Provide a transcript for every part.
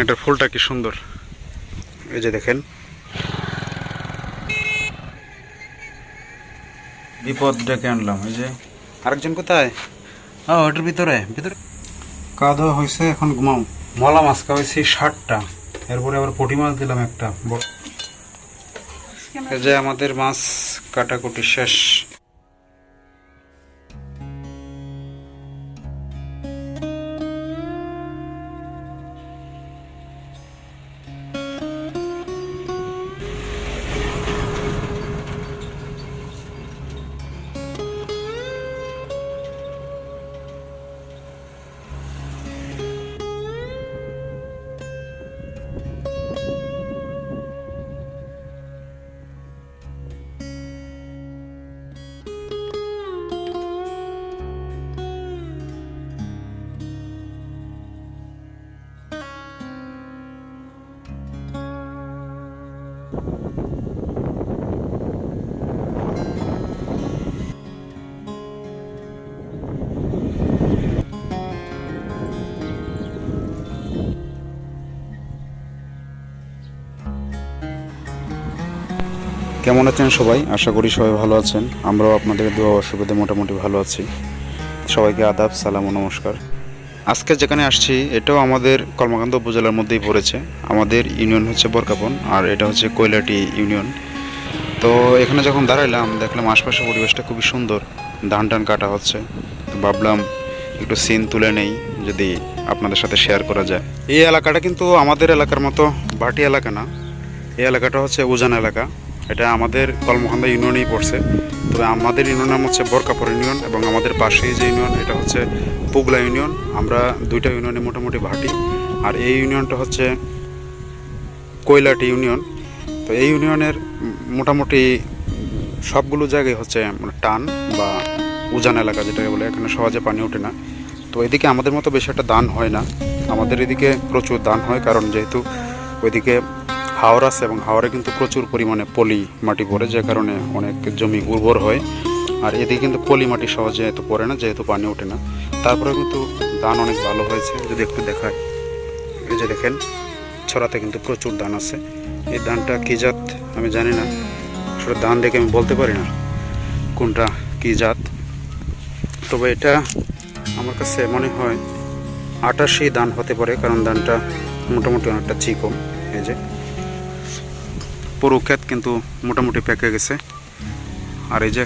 এটার ফুলটা কি সুন্দর। এই যে দেখেন। বিপদ ডেকে আনলাম এই যে। আরেকজন কোথায়? ও ওটার ভিতরে ভিতরে। খাওয়া দাওয়া হয়েছে এখন ঘুমাও। মলা মাছ খাওয়াইছি ষাটটা। এরপরে আবার পুঁটি মাছ দিলাম একটা বড়। এই যে আমাদের মাছ কাটাকুটি শেষ। কেমন আছেন সবাই? আশা করি সবাই ভালো আছেন। আমরাও আপনাদের দোয়া অসুবিধে মোটামুটি ভালো আছি। সবাইকে আদাব, সালাম ও নমস্কার। আজকে যেখানে আসছি, এটাও আমাদের কর্মকান্ত উপজেলার মধ্যেই পড়েছে। আমাদের ইউনিয়ন হচ্ছে বরকাপন, আর এটা হচ্ছে কৈলাটি ইউনিয়ন। তো এখানে যখন দাঁড়াইলাম, দেখলাম আশপাশের পরিবেশটা খুবই সুন্দর। ধান টান কাটা হচ্ছে। তো ভাবলাম, একটু সিন তুলে নেই, যদি আপনাদের সাথে শেয়ার করা যায়। এই এলাকাটা কিন্তু আমাদের এলাকার মতো ভাটি এলাকা না। এই এলাকাটা হচ্ছে উজান এলাকা। এটা আমাদের কলমখান্দা ইউনিয়নেই পড়ছে। তবে আমাদের ইউনিয়ন নাম হচ্ছে বরকাপুর ইউনিয়ন এবং আমাদের পাশেই যে ইউনিয়ন, এটা হচ্ছে পুগলা ইউনিয়ন। আমরা দুইটা ইউনিয়নে মোটামুটি ভাটি। আর এই ইউনিয়নটা হচ্ছে কৈলাটি ইউনিয়ন। তো এই ইউনিয়নের মোটামুটি সবগুলো জায়গায় হচ্ছে মানে টান বা উজান এলাকা যেটাকে বলে, এখানে সহজে পানি ওঠে না। তো এদিকে আমাদের মতো বেশি একটা দান হয় না। আমাদের এদিকে প্রচুর দান হয়, কারণ যেহেতু ওইদিকে হাওর আছে এবং হাওরে কিন্তু প্রচুর পরিমাণে পলি মাটি পড়ে যে কারণে অনেক জমি উর্বর হয়। আর এদিকে কিন্তু পলি মাটি সহজে এত পড়ে না, যেহেতু পানি ওঠে না। তারপরে কিন্তু ধান অনেক ভালো হয়েছে। যদি একটু দেখায় এই যে দেখেন, ছড়াতে কিন্তু প্রচুর ধান আছে। এই ধানটা কী জাত আমি জানি না। আসলে ধান দেখে আমি বলতে পারি না কোনটা কী জাত। তবে এটা আমার কাছে মনে হয় আটাশি দান হতে পারে, কারণ ধানটা মোটামুটি অনেকটা চিকন। এই যে পুরো ক্ষেত কিন্তু মোটামুটি পেকে গেছে। আর এই যে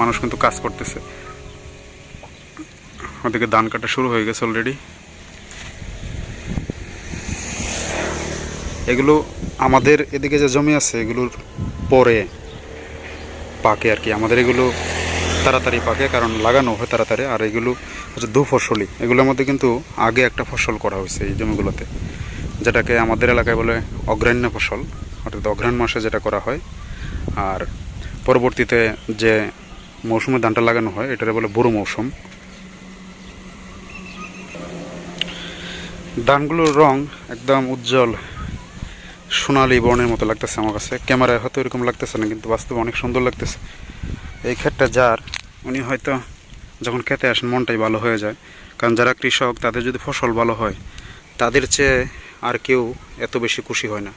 মানুষ কিন্তু কাজ করতেছে। ওদিকে ধান কাটা শুরু হয়ে গেছে অলরেডি এগুলো আমাদের এদিকে যে জমি আছে, এগুলোর পরে পাকে আর কি। আমাদের এগুলো তাড়াতাড়ি পাকে, কারণ লাগানো হয় তাড়াতাড়ি। আর এগুলো হচ্ছে দু ফসলি এগুলোর মধ্যে কিন্তু আগে একটা ফসল করা হয়েছে এই জমিগুলোতে, যেটাকে আমাদের এলাকায় বলে অগ্রাণ্য ফসল। অর্থাৎ অঘ্রাণ মাসে যেটা করা হয়। আর পরবর্তীতে যে মৌসুমে ধানটা লাগানো হয়, এটারে বলে বুড়ো মৌসুম। ধানগুলোর রং একদম উজ্জ্বল, সোনালি বর্ণের মতো লাগতেছে আমার কাছে। ক্যামেরায় হয়তো এরকম লাগতেছে না, কিন্তু বাস্তবে অনেক সুন্দর লাগতেছে। এই ক্ষেতটা যার, উনি হয়তো যখন খেতে আসেন, মনটাই ভালো হয়ে যায়। কারণ যারা কৃষক, তাদের যদি ফসল ভালো হয়, তাদের চেয়ে আর কেউ এত বেশি খুশি হয় না।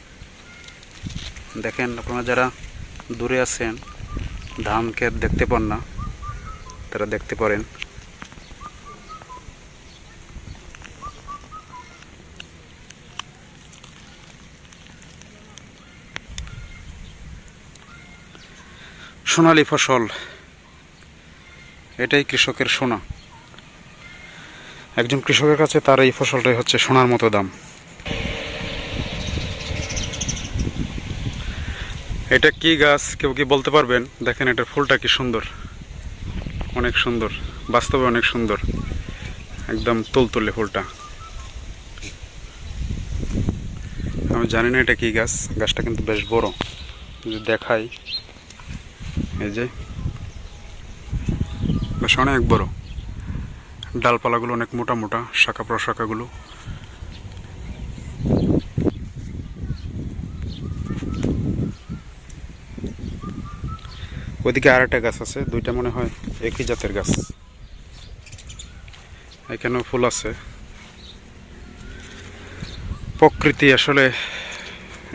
দেখেন আপনারা যারা দূরে আছেন ধান ক্ষেত দেখতে পান না, তারা দেখতে পারেন। সোনালি ফসল, এটাই কৃষকের সোনা। একজন কৃষকের কাছে তার এই ফসলটাই হচ্ছে সোনার মতো দাম। এটা কি গাছ? কেউ কি বলতে পারবেন? দেখেন, এটার ফুলটা কি সুন্দর। অনেক সুন্দর। বাস্তবে অনেক সুন্দর। একদম তুলতুলে ফুলটা। আমি জানি না এটা কি গাছ। গাছটা কিন্তু বেশ বড়। যদি দেখাই। এই যে। বেশ অনেক বড়। ডালপালাগুলো অনেক মোটা মোটা, শাখা প্রশাখাগুলো। ওইদিকে আর একটা গাছ আছে, দুইটা মনে হয় একই জাতের গাছ। এখানেও ফুল আছে। প্রকৃতি আসলে,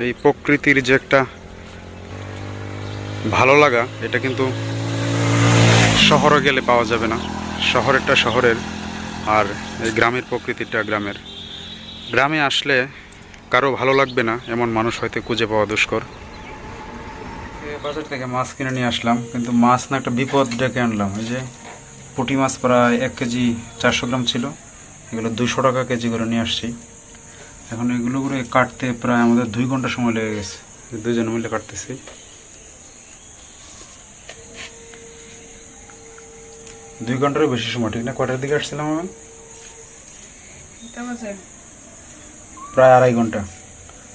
এই প্রকৃতির যে একটা ভালো লাগা, এটা কিন্তু শহরে গেলে পাওয়া যাবে না। শহরেরটা শহরের, আর এই গ্রামের প্রকৃতিটা গ্রামের। গ্রামে আসলে কারও ভালো লাগবে না, এমন মানুষ হয়তো খুঁজে পাওয়া দুষ্কর। বাজার থেকে মাছ কিনে নিয়ে আসলাম কিন্তু মাছ না একটা বিপদ ডেকে আনলাম। এই যে পুঁটি মাছ প্রায় এক কেজি চারশো গ্রাম ছিল এগুলো দুশো টাকা কেজি করে নিয়ে আসছি। এখন এগুলো করে কাটতে প্রায় আমাদের দুই ঘণ্টা সময় লেগে গেছে দুজন মিলে কাটতেছি। দুই ঘন্টারও বেশি সময় ঠিক না? কটার দিকে আসছিলাম আমি প্রায় আড়াই ঘণ্টা।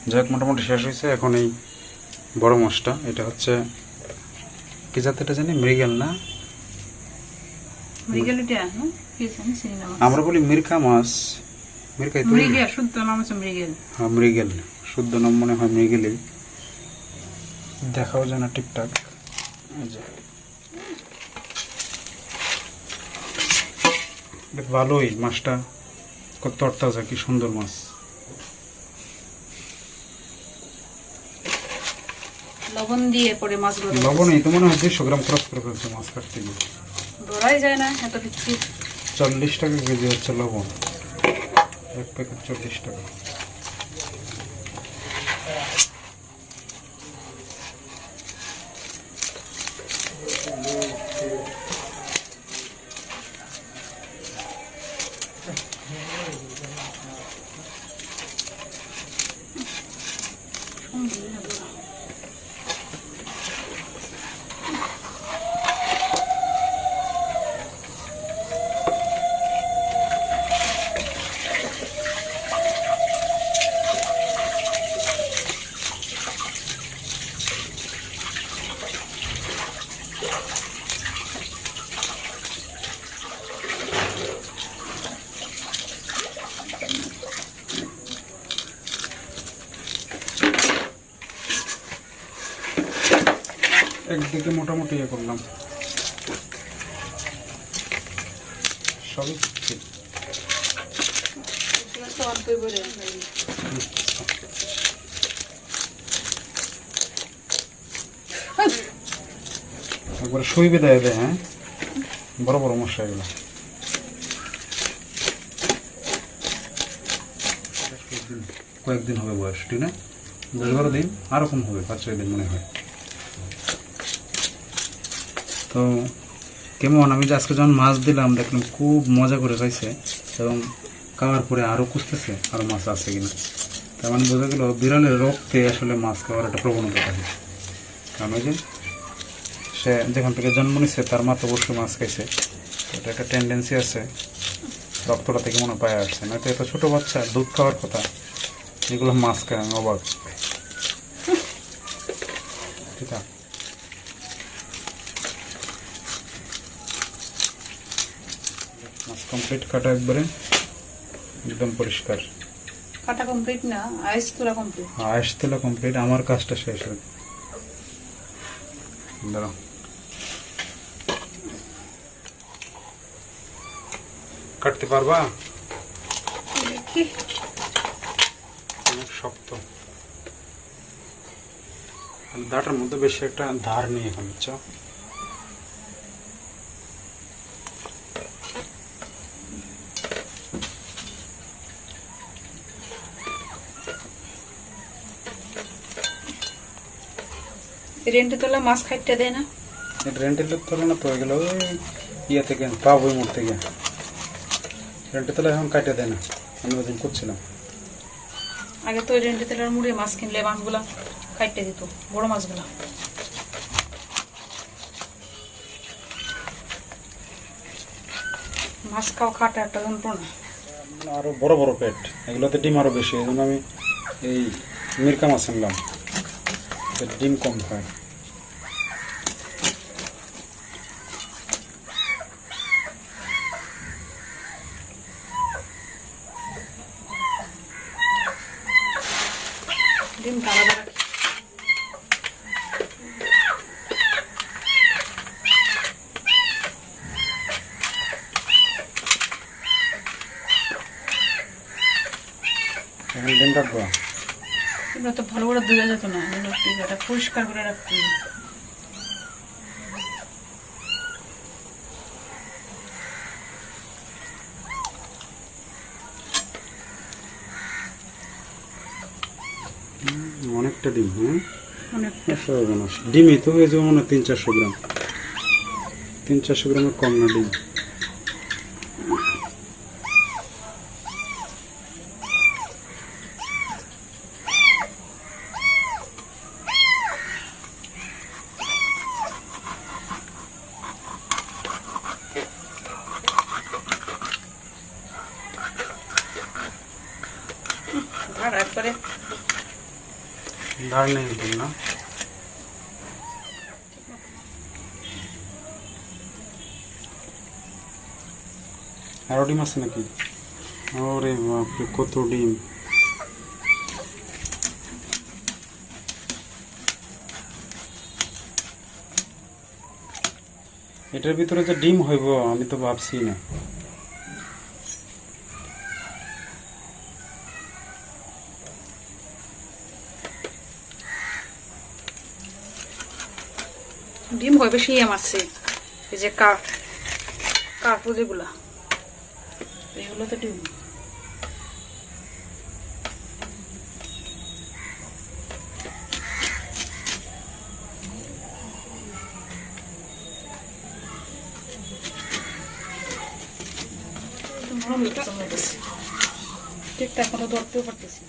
যাই হোক মোটামুটি শেষ হয়েছে এখন এই বড় মাছটা এটা হচ্ছে কি জাতের জানি? মৃগেল না? হ্যাঁ? আমরা। বলি মিরকা মাছ। মিরকাই তো শুদ্ধ নাম হচ্ছে মৃগেল। হ্যাঁ মৃগেল। শুদ্ধ নাম মনে হয় মৃগেলই। দেখাও যায় না ঠিকঠাক ভালোই মাছটা। কত তরতাজা কি সুন্দর মাছ। লবণ দিয়ে পরে মাছগুলো লবণই তো মনে হয় দুইশো গ্রাম ক্রস করে ফেলছে মাছ কাটতে গিয়ে। ধরাই যায় না এত কিছু চল্লিশ টাকা কেজি হচ্ছে লবণ। এক প্যাকেট চল্লিশ টাকা। একদিকে মোটামুটি ইয়ে করলাম। সবই ঠিক। একবারে শুইবে দেয় দেয় হ্যাঁ? বড় বড় মশা এগুলো। কয়েকদিন হবে বয়স, ঠিক না? দশ বারো দিন? আরও কম হবে, পাঁচ ছয় দিন মনে হয়। তো কেমন? আমি আজকে যখন মাছ দিলাম, দেখলাম খুব মজা করে খাইছে এবং খাওয়ার পরে আরও খুঁজতেছে আরও মাছ আছে কিনা। তার মানে বোঝা গেল বিড়ালের রক্তে আসলে মাছ খাওয়ার একটা প্রবণতা থাকে। কারণ ওই যে সে যেখান থেকে জন্ম নিচ্ছে তার মা তো অবশ্যই মাছ খাইছে। এটা একটা টেন্ডেন্সি আছে। রক্তটা থেকে মনে পায় আসছে। না তো এত ছোটো বাচ্চা, দুধ খাওয়ার কথা। এগুলো মাছ খায়, আমি অবাক। ঠিক আছে মাছ কমপ্লিট কাটা একবারে একদম পরিষ্কার। কাটা কমপ্লিট না আইস তোলা কমপ্লিট আয়েস তোলা কমপ্লিট আমার কাজটা শেষ হয় দাঁড়াও। কাটতে পারবা? দেখি। অনেক শক্ত। দাটার মধ্যে বেশি একটা ধার নেই এখন বুঝছ? রেন্টে তোলা মাছ খাইতে দেয় না। রেন্টের লোক না তো এগুলো ওই ইয়ে থেকে পাবো মোড় থেকে। রেন্টে তোলা এখন কাটে দেয় না। আমি ওদিন করছিলাম আগে তো রেন্টে তেলার মুড়ে মাছ কিনলে মাছগুলা খাইতে দিত বড় মাছগুলা। মাছ খাওয়া খাটা একটা যন্ত্রণা আরও বড় বড় পেট। এগুলোতে ডিম আরও বেশি এই জন্য আমি এই মিরকা মাছ আনলাম। এতে ডিম কম খায় ডিম আলাদা রাখি এখন ডিম রাখব এগুলো তো ভালো করে ধুয়ে যেত না এগুলো এটা পরিষ্কার করে রাখতে। অনেকটা ডিম হ্যাঁ? অনেকটা। ডিমই তো এই যে মনে হয় তিন চারশো গ্রাম। তিন চারশো গ্রামের কম না ডিম আর একবারে ধার নেই ডিম না আরও ডিম আছে নাকি? ওরে বাপরে, কত ডিম। এটার ভিতরে যে ডিম হইব, আমি তো ভাবছি না। ডিম বেশি এম আছে এই যে কাঠ কাঠু যেগুলা এগুলো তো ডিম ঠিকঠাক মতো ধরতেও পারতেছি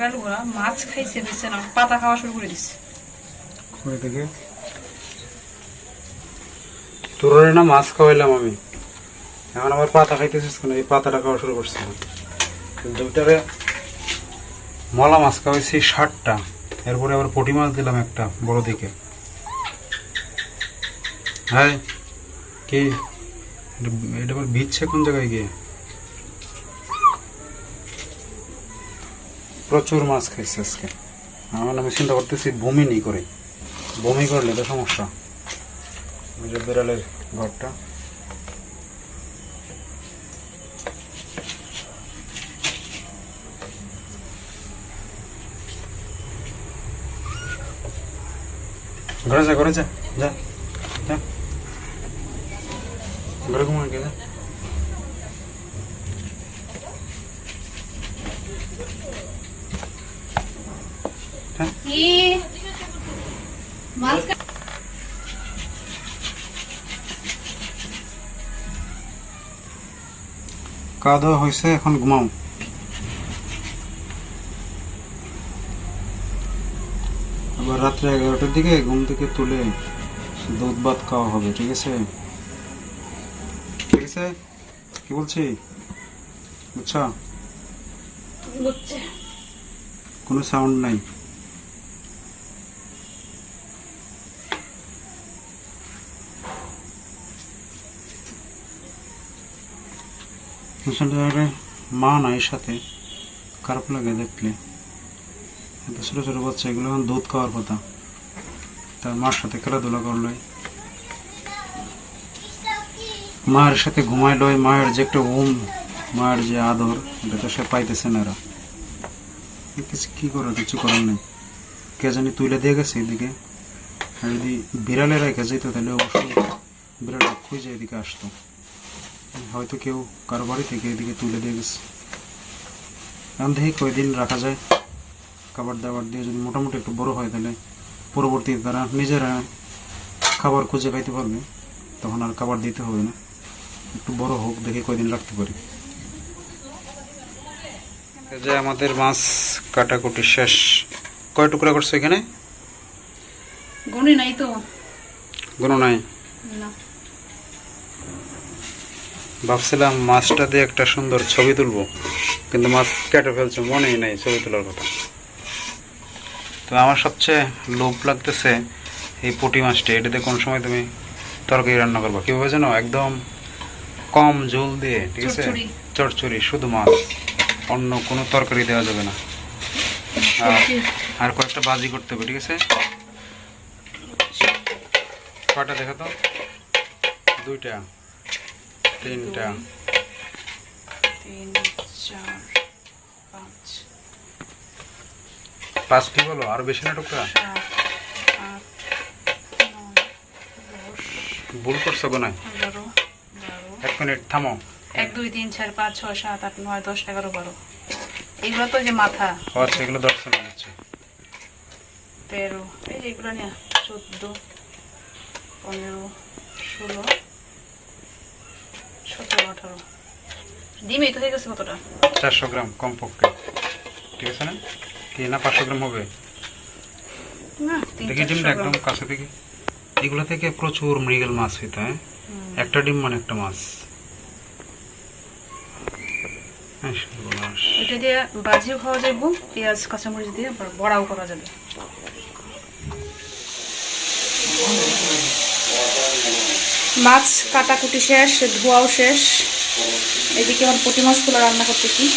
বিড়ালগুলা মাছ খাইছে না পাতা খাওয়া শুরু করে দিচ্ছে না মাছ খাওয়াইলাম আমি। এখন পাতা খাইতেছিস কেন এই পাতাটা খাওয়া শুরু করছে। দুইটারে মলা মাছ খাওয়াইছি ষাটটা। এরপরে আবার পটি মাছ দিলাম একটা, বড় দিকে। হ্যাঁ কি? এটা- আবার ভিজছে কোন জায়গায় গিয়ে? প্রচুর মাছ খাইছে আজকে। আমার আমি চিন্তা করতেছি, বমি নেই করে। বমি করলে তো সমস্যা। বিড়ালের ঘরটা। ঘরে যা ঘরে যা যা ঘরে ঘুমা গে যা? খাওয়া দাওয়া হয়েছে এখন ঘুমাও। আবার রাত্রে এগারোটার দিকে ঘুম থেকে তুলে দুধ ভাত খাওয়া হবে ঠিক আছে? ঠিক আছে? কি বলছি? বুঝছ? কোনো সাউন্ড নাই। আসলে মা নাই সাথে খারাপ লাগে দেখলে। এত ছোটো ছোটো বাচ্চা, এগুলো এখন দুধ খাওয়ার কথা। তার মার সাথে খেলাধুলা করল। মায়ের সাথে ঘুমাইলো মায়ের যে একটা ঘুম মায়ের যে আদর, এটা তো সে পাইতেছে না এরা। কিছু কি করার, কিছু করার নেই। কে জানি তুলে দিয়ে গেছে এদিকে। আর যদি বিড়ালে রেখে যেত তাহলে অবশ্যই বিড়াল খুঁজে এদিকে আসতো। হয়তো কেউ কারও বাড়ি থেকে এদিকে তুলে দিয়ে গেছে। এখন দেখি কয়দিন রাখা যায়। খাবার দাবার দিয়ে যদি মোটামুটি একটু বড় হয় তাহলে পরবর্তীতে তারা নিজেরা খাবার খুঁজে খাইতে পারবে। তখন আর খাবার দিতে হবে না। একটু বড় হোক দেখে কয়দিন রাখতে পারি। যে আমাদের মাছ কাটাকুটি শেষ। কয় টুকরা করছ এখানে? গনি নাই তো। কোনো নাই? না। ভাবছিলাম মাছটা দিয়ে একটা সুন্দর ছবি তুলবো কিন্তু মাছ কেটে ফেলছো মনেই নাই ছবি তোলার কথা। তো আমার সবচেয়ে লোভ লাগতেছে এই পুঁটি মাছটা এটাতে কোন সময় তুমি তরকারি রান্না করবা? কীভাবে জানো? একদম কম ঝোল দিয়ে ঠিক আছে। চচ্চড়ি শুধু মাছ অন্য কোনো তরকারি দেওয়া যাবে না। আর কয়েকটা বাজি করতে হবে ঠিক আছে? কয়টা দেখো তো? দুইটা। তিনটা। তিন চার পাঁচ। পাঁচটি বলো? আরও বেশি না টুকরা দশ। ভুল করছ গো নাই এগারো বারো। এক মিনিট থামো। এক দুই তিন চার পাঁচ ছয় সাত আট নয় দশ এগারো বারো। এগুলো তো যে মাথা। আচ্ছা এগুলো দর্শন হচ্ছে। তেরো। এই যে এগুলো নিয়ে চোদ্দ পনেরো ষোলো। আঠারো। ডিম এই তো হয়ে গেছে কতটা? চারশো গ্রাম কমপক্ষে। ঠিক আছে না? কি না পাঁচশো গ্রাম হবে? দেখি ডিমটা একদম কাছে থেকে। এগুলো থেকে প্রচুর মৃগেল মাছ হইতে হয়? একটা ডিম মানে একটা মাছ। হ্যাঁ, এটা দিয়ে বাজিও খাওয়া যাবে পেঁয়াজ কাঁচামরিচ দিয়ে বড়াও করা যাবে। মাছ কাটাকুটি শেষ ধোয়াও শেষ। এদিকে আমার পুঁটি মাছগুলো রান্না করতেছি।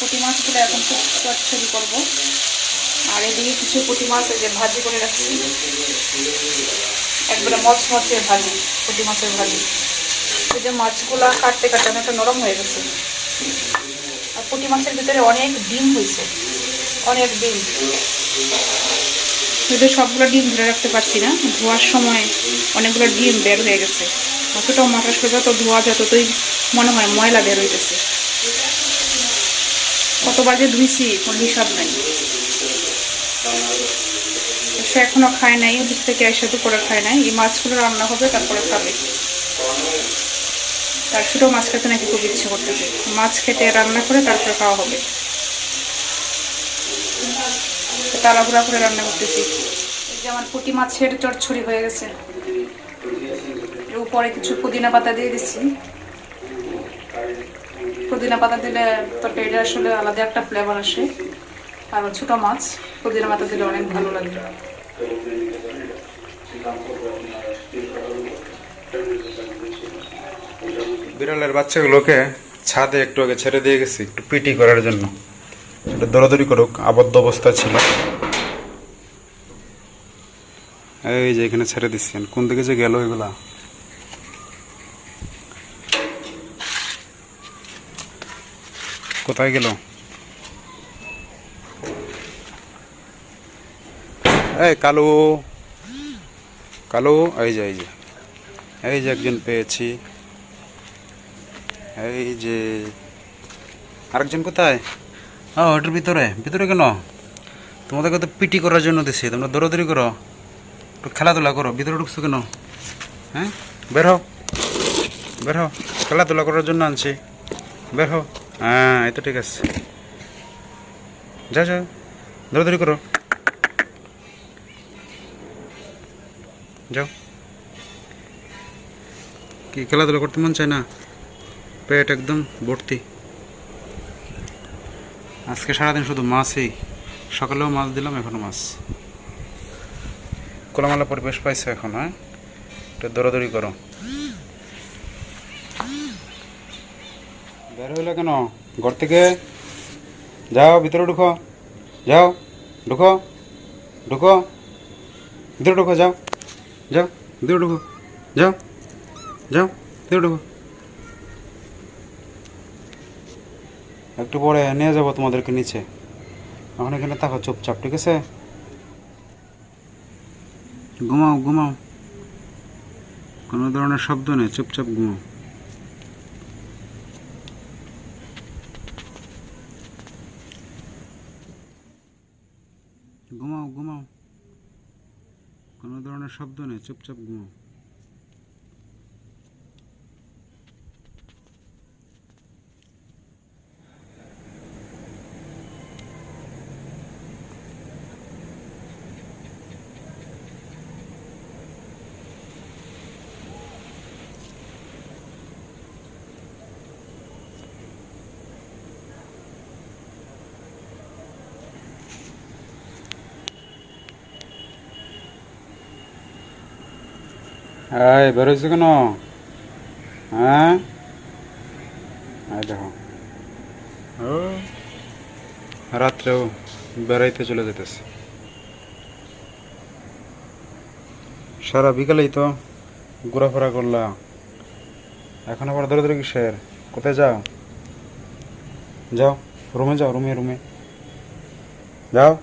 পুঁটি মাছগুলো এখন খুব চটচড়ি করব। আর এদিকে কিছু পুঁটি মাছ যে ভাজি করে রাখছি। একবারে মচমচে ভাজি, পুঁটি মাছের ভাজি। এই যে মাছগুলা কাটতে কাটতে অনেকটা নরম হয়ে গেছে। আর পুঁটি মাছের ভিতরে অনেক ডিম হয়েছে। অনেক ডিম। যদি সবগুলো ডিম ধরে রাখতে পারছি না। ধোয়ার সময় অনেকগুলো ডিম বের হয়ে গেছে। অতটা মাথা সোজা তো ধোয়া, যতই মনে হয় ময়লা বের হইতেছে। কতবার যে ধুইছি, কোনো হিসাব নাই। সে এখনও খায় নাই, ওদিক থেকে এসে করে খায় নাই। এই মাছগুলো রান্না হবে, তারপরে খাবে। তার ছোটো মাছ খেতে নাকি খুব ইচ্ছে করতেছে। মাছ খেতে রান্না করে, তারপরে খাওয়া হবে। তাড়াহুড়া করে রান্না করতেছি। যে আমার পুঁটি মাছের চটছড়ি হয়ে গেছে। উপরে কিছু পুদিনা পাতা দিয়ে দিচ্ছি। পুদিনা পাতা দিলে তরকারিটা আসলে আলাদা একটা ফ্লেভার আসে। আর ছোটো মাছ, পুদিনা পাতা দিলে অনেক ভালো লাগে। বিড়ালের বাচ্চাগুলোকে ছাদে একটু আগে ছেড়ে দিয়ে গেছি, একটু পিটি করার জন্য। সেটা দৌড়াদৌড়ি করুক, আবদ্ধ অবস্থা ছিল। এই যে এখানে ছেড়ে দিচ্ছেন। কোন দিকে যে গেল এগুলা? কোথায় গেল? এই কালো। কালো, এই যে এই যে। এই যে একজন পেয়েছি। এই যে। আরেকজন কোথায়? ও ওটার ভিতরে। ভিতরে কেন? তোমাদেরকে তো পিটি করার জন্য দিছি। তোমরা দৌড়াদৌড়ি করো। একটু খেলাধুলা করো। ভিতরে ঢুকছো কেন? হ্যাঁ? বের হও। বের হও। খেলাধুলা করার জন্য আনছি। বের হও। হ্যাঁ এই তো ঠিক আছে। যা যাও দৌড়াদৌড়ি করো। যাও। কি খেলাধুলা করতে মন চায় না? পেট একদম ভর্তি। আজকে সারাদিন শুধু মাছই। সকালেও মাছ দিলাম এখনও মাছ। কোলামালা পরিবেশ পাইছো এখন হ্যাঁ? একটু দৌড়াদৌড়ি করো। বের হইলে কেন? ঘর থেকে? যাও, ভিতরে ঢুকো। যাও, ঢুকো। ঢুকো। ভিতরে ঢুকো, যাও। যাও, ভিতরে ঢুকো। যাও যাও, ভিতরে ঢুকো। একটু পরে নিয়ে যাব তোমাদেরকে নিচে। এখন এখানে থাকো চুপচাপ, ঠিক আছে? ঘুমাও ঘুমাও। কোনো ধরনের শব্দ নেই, চুপচাপ ঘুমাও। ঘুমাও ঘুমাও। কোনো ধরনের শব্দ নেই চুপচাপ ঘুমাও। এই বেরোইছো কেন? হ্যাঁ? দেখো। ও রাত্রেও বেড়াইতে চলে যেতেছে সারা বিকালেই তো ঘোরাফেরা করলা। এখন আবার ধরে ধরে কিসের? কোথায় যাও? যাও, রুমে যাও, রুমে রুমে। যাও।